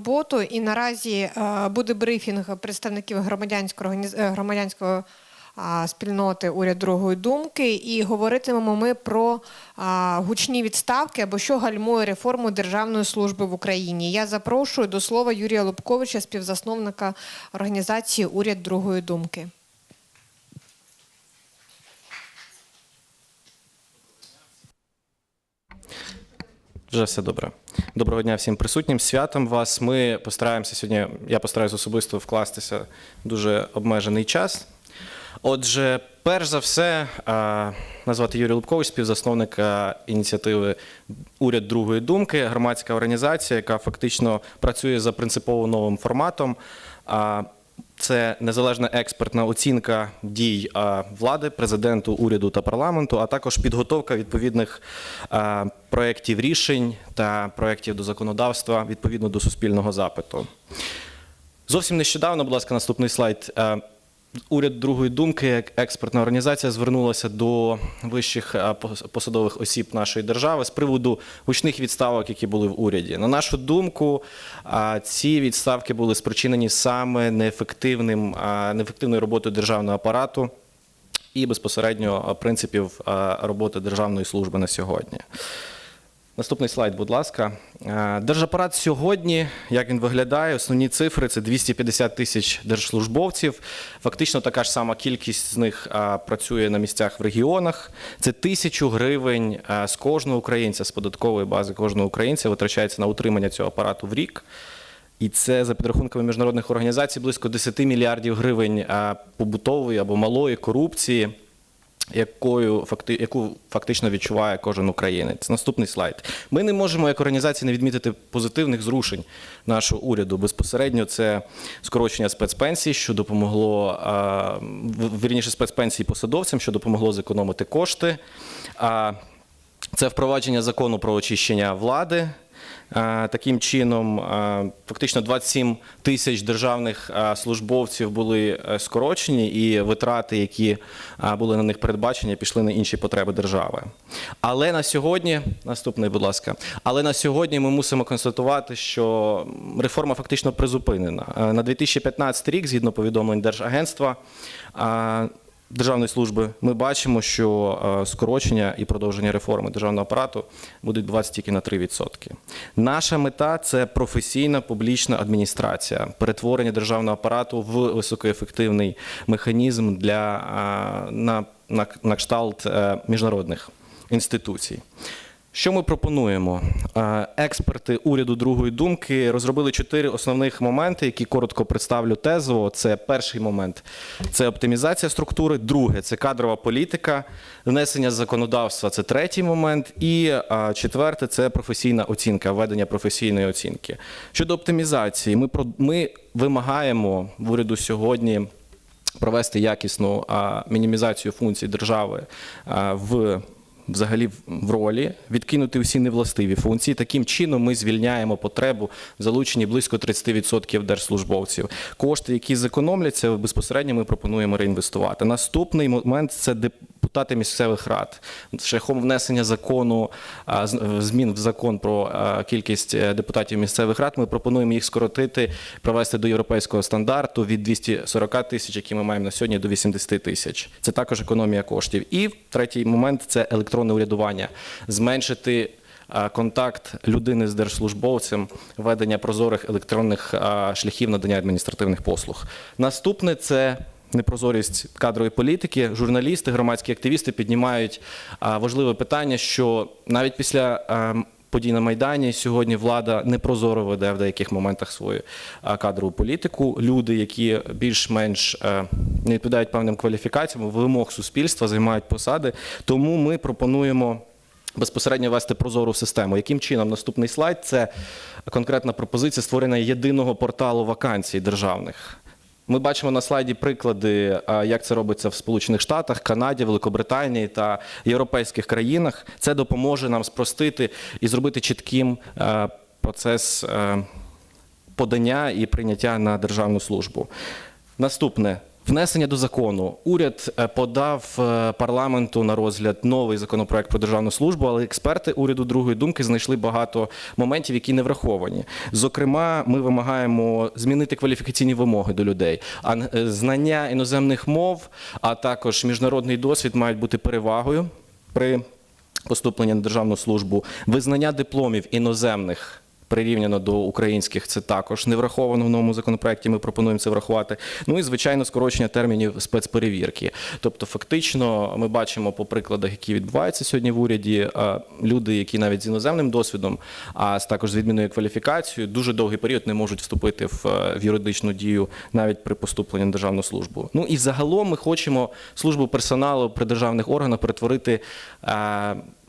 роботу. І наразі е, буде брифінг представників громадянського організ- е, громадянського а, спільноти уряд другої думки. І говоритимемо ми про гучні відставки або що гальмує реформу державної служби в Україні. Я запрошую до слова Юрія Лубковича, співзасновника організації Уряд другої думки. Вже все добре. Доброго дня всім присутнім. Святом вас. Ми постараємося сьогодні. Я постараюсь особисто вкластися в дуже обмежений час. Отже, перш за все, назвати Юрій Лубкович, співзасновник ініціативи Уряд другої думки, громадська організація, яка фактично працює за принципово новим форматом. Це незалежна експертна оцінка дій влади, президенту, уряду та парламенту, а також підготовка відповідних проєктів рішень та проєктів до законодавства відповідно до суспільного запиту. Зовсім нещодавно, будь ласка, наступний слайд. Уряд другої думки, як експертна організація, звернулася до вищих посадових осіб нашої держави з приводу гучних відставок, які були в уряді. На нашу думку, ці відставки були спричинені саме неефективним, неефективною роботою державного апарату і безпосередньо принципів роботи державної служби на сьогодні. Наступний слайд, будь ласка. Е, Держапарат сьогодні, як він виглядає, основні цифри це 250 тисяч держслужбовців. Фактично така ж сама кількість з них е, працює на місцях в регіонах. Це тисячу гривень е, з кожного українця, з податкової бази кожного українця витрачається на утримання цього апарату в рік. І це за підрахунками міжнародних організацій близько 10 мільярдів гривень побутової або малої корупції якою факти, яку фактично відчуває кожен українець. Наступний слайд. Ми не можемо як організація не відмітити позитивних зрушень нашого уряду. Безпосередньо це скорочення спецпенсій, що допомогло вірніше спецпенсій посадовцям, що допомогло зекономити кошти. А, це впровадження закону про очищення влади. Е, Таким чином, е, фактично 27 тисяч державних е, службовців були скорочені, і витрати, які були на них передбачені, пішли на інші потреби держави. Але на сьогодні, наступний, будь ласка, але на сьогодні ми мусимо констатувати, що реформа фактично призупинена. На 2015 рік, згідно повідомлень Держагентства, Державної служби ми бачимо, що е, скорочення і продовження реформи державного апарату будуть 20 тільки на 3%. Наша мета це професійна публічна адміністрація, перетворення державного апарату в високоефективний механізм для е, на, на, на кшталт е, міжнародних інституцій. Що ми пропонуємо? Е, Експерти уряду другої думки розробили чотири основних моменти, які коротко представлю тезово. Це перший момент це оптимізація структури, друге це кадрова політика, внесення законодавства це третій момент. І е, четверте це професійна оцінка, введення професійної оцінки. Щодо оптимізації, ми ми вимагаємо в уряду сьогодні провести якісну а, мінімізацію функцій держави в. Взагалі в- ролі відкинути всі невластиві функції. Таким чином ми звільняємо потребу в залученні близько 30% держслужбовців. Кошти, які зекономляться, безпосередньо ми пропонуємо реінвестувати. Наступний момент це депутати місцевих рад шляхом внесення закону змін в закон про кількість е, депутатів місцевих рад. Ми пропонуємо їх скоротити, привести до європейського стандарту від 240 тисяч, які ми маємо на сьогодні, до 80 тисяч. Це також економія коштів. І третій момент це електронне урядування, зменшити. Контакт людини з держслужбовцем, ведення прозорих електронних шляхів надання адміністративних послуг. Наступне це непрозорість кадрової політики. Журналісти, громадські активісти піднімають важливе питання, що навіть після подій на Майдані сьогодні влада непрозоро веде в деяких моментах свою кадрову політику. Люди, які більш-менш не відповідають певним кваліфікаціям, вимог суспільства, займають посади. Тому ми пропонуємо. Безпосередньо вести прозору систему. Яким чином наступний слайд це конкретна пропозиція створення єдиного порталу вакансій державних. Ми бачимо на слайді приклади, як це робиться в Сполучених Штатах, Канаді, Великобританії та європейських країнах. Це допоможе нам спростити і зробити чітким е, процес е, подання і прийняття на державну службу. Наступне Внесення до закону. Уряд е, подав е, парламенту на розгляд новий законопроект про державну службу, але експерти уряду другої думки знайшли багато моментів, які не враховані. Зокрема, ми вимагаємо змінити кваліфікаційні вимоги до людей. А е, знання іноземних мов, а також міжнародний досвід мають бути перевагою при поступленні на державну службу. Визнання дипломів іноземних прирівняно до українських це також не враховано в новому законопроекті. Ми пропонуємо це врахувати. Ну і звичайно, скорочення термінів спецперевірки. Тобто, фактично, ми бачимо по прикладах, які відбуваються сьогодні в уряді. е, Люди, які навіть з іноземним досвідом, а з- також з відмінною кваліфікацією, дуже довгий період не можуть вступити е, в юридичну дію навіть при поступленні на державну службу. Ну і загалом ми хочемо службу персоналу при державних органах перетворити.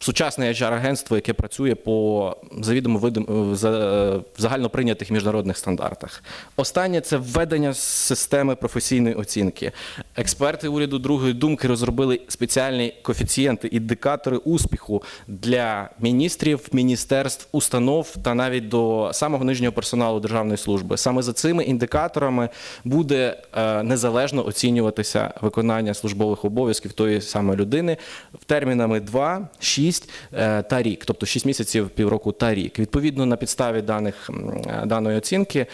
Е, Сучасне HR-агентство, яке працює по завідомо видим, за, е, загально прийнятих міжнародних стандартах. Останнє це введення системи професійної оцінки. Експерти уряду другої думки розробили спеціальні коефіцієнти, індикатори успіху для міністрів, міністерств, установ та навіть до самого нижнього персоналу державної служби. Саме за цими індикаторами буде е, незалежно оцінюватися виконання службових обов'язків тої самої людини в термінами 2, 6 е, та рік, тобто 6 місяців, півроку та рік. Відповідно на підставі даних е, даної оцінки.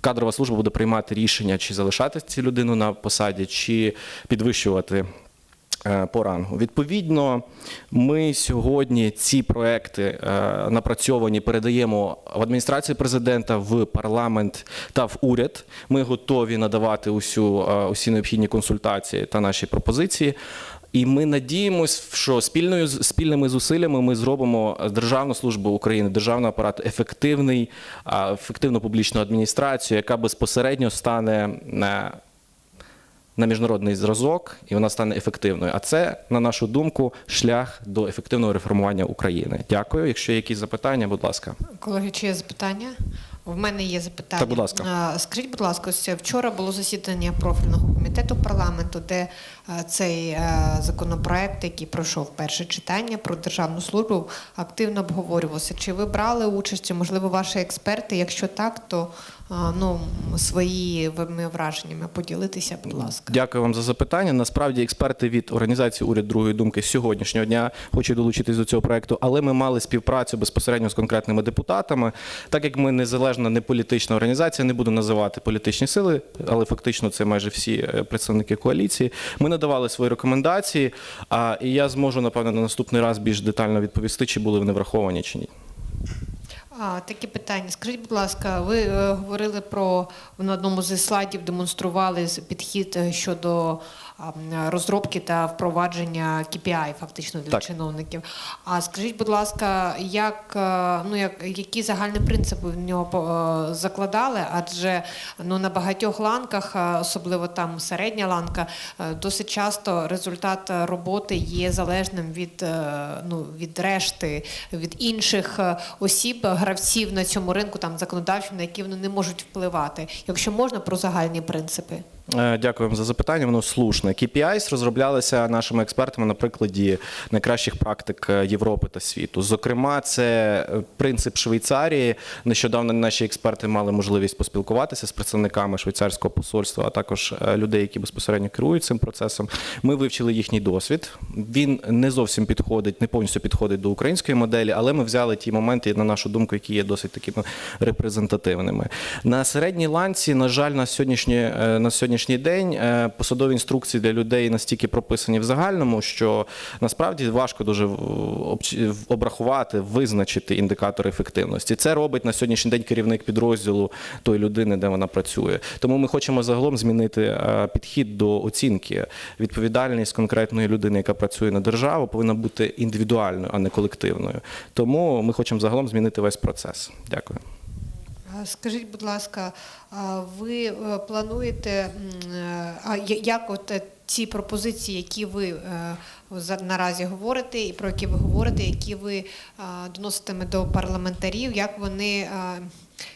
Кадрова служба буде приймати рішення, чи залишати цю людину на посаді, чи підвищувати е, по рангу. Відповідно, ми сьогодні ці проекти напрацьовані передаємо в адміністрацію президента, в парламент та в уряд. Ми готові надавати усю, усі необхідні консультації та наші пропозиції. І ми надіємось, що спільною спільними зусиллями ми зробимо державну службу України, державний апарат ефективний, ефективну публічну адміністрацію, яка безпосередньо стане на на міжнародний зразок, і вона стане ефективною. А це, на нашу думку, шлях до ефективного реформування України. Дякую. Якщо є якісь запитання, будь ласка. Колеги, чи є запитання? В мене є запитання. Так, будь ласка. Скажіть, будь ласка, ось вчора було засідання профільного комітету парламенту, де е, цей е, законопроект, який пройшов перше читання про державну службу, активно обговорювався. Чи ви брали участь, можливо, ваші експерти? Якщо так, то е, ну, своїми враженнями поділитися, будь ласка. Дякую вам за запитання. Насправді, експерти від організації уряд другої думки з сьогоднішнього дня хочуть долучитись до цього проекту, але ми мали співпрацю безпосередньо з конкретними депутатами. Так як ми незалежна не політична організація, не буду називати політичні сили, але фактично це майже всі е, представники коаліції. Ми надавали свої рекомендації. А і я зможу напевно на наступний раз більш детально відповісти, чи були вони враховані чи ні. А, такі питання. Скажіть, будь ласка, ви е, говорили про на одному зі слайдів демонстрували підхід е, щодо розробки та впровадження KPI фактично для Так. чиновників. А скажіть, будь ласка, як е, ну як які загальні принципи в нього е, закладали? Адже ну на багатьох ланках, е, особливо там середня ланка, досить часто результат роботи є залежним від ну від решти, від інших осіб, гравців на цьому ринку, там законодавчим, на які вони не можуть впливати. Якщо можна про загальні принципи. Е, Дякую вам за запитання. Воно слушне. KPIs розроблялися нашими експертами на прикладі найкращих практик е, Європи та світу. Зокрема, це е, принцип Швейцарії. Нещодавно наші експерти мали можливість поспілкуватися з представниками швейцарського посольства, а також людей, які безпосередньо керують цим процесом. Ми вивчили їхній досвід. Він не зовсім підходить, не повністю підходить до української моделі, але ми взяли ті моменти, на нашу думку, які є досить такими репрезентативними. На середній ланці, на жаль, на сьогоднішній, е, на сьогоднішній день е, посадові інструкції для людей настільки прописані в загальному, що насправді важко дуже обрахувати, визначити індикатори ефективності. Це робить на сьогоднішній день керівник підрозділу тої людини, де вона працює. Тому ми хочемо загалом змінити е, підхід до оцінки. Відповідальність конкретної людини, яка працює на державу, повинна бути індивідуальною, а не колективною. Тому ми хочемо загалом змінити весь процес. Дякую. Скажіть, будь ласка, ви е, плануєте, е, як от е, ці пропозиції, які ви наразі говорите, і про які ви говорите, які ви доноситиме до парламентарів, як вони,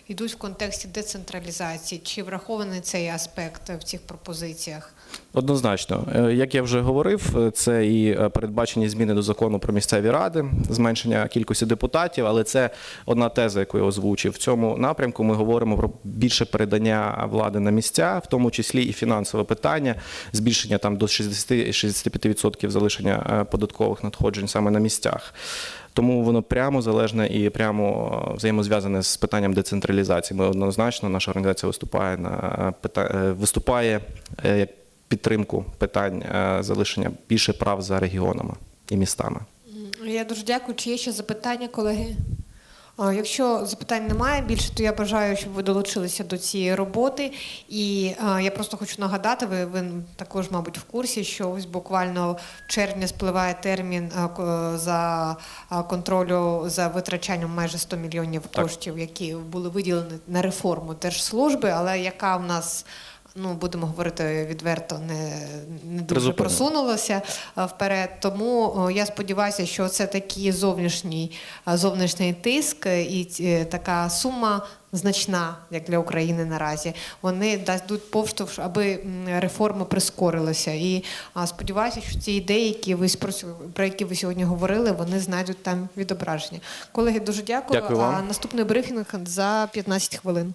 йдуть в контексті децентралізації. Чи врахований цей аспект в цих пропозиціях? Однозначно, Е, як я вже говорив, е, це і е, передбачені зміни до закону про місцеві ради, зменшення кількості депутатів, але це одна теза, яку я озвучив. В цьому напрямку ми говоримо про більше передання влади на місця, в тому числі і фінансове питання, збільшення там до 60-65% залишення податкових надходжень саме на місцях. Тому воно прямо залежне і прямо е, взаємозв'язане з питанням децентралізації. Ми однозначно, наша організація виступає на е, е, виступає підтримку питань залишення більше прав за регіонами і містами. Я дуже дякую. Чи є ще запитання, колеги? Якщо запитань немає більше, то я бажаю, щоб ви долучилися до цієї роботи. І я просто хочу нагадати, ви, ви також, мабуть, в курсі, що ось буквально в червні спливає термін за контролю за витрачанням майже 100 мільйонів Так. коштів, які були виділені на реформу держслужби, але яка в нас. Ну, будемо говорити відверто, не, не дуже просунулося вперед. Тому я сподіваюся, що це такий зовнішній, зовнішній тиск е, і е, така сума значна, як для України наразі. Вони дадуть поштовх, аби м, реформи прискорилися. І сподіваюся, що ці ідеї, які ви про які ви сьогодні говорили, вони знайдуть там відображення. Колеги, дуже дякую. Дякую вам. А наступний брифінг за 15 хвилин.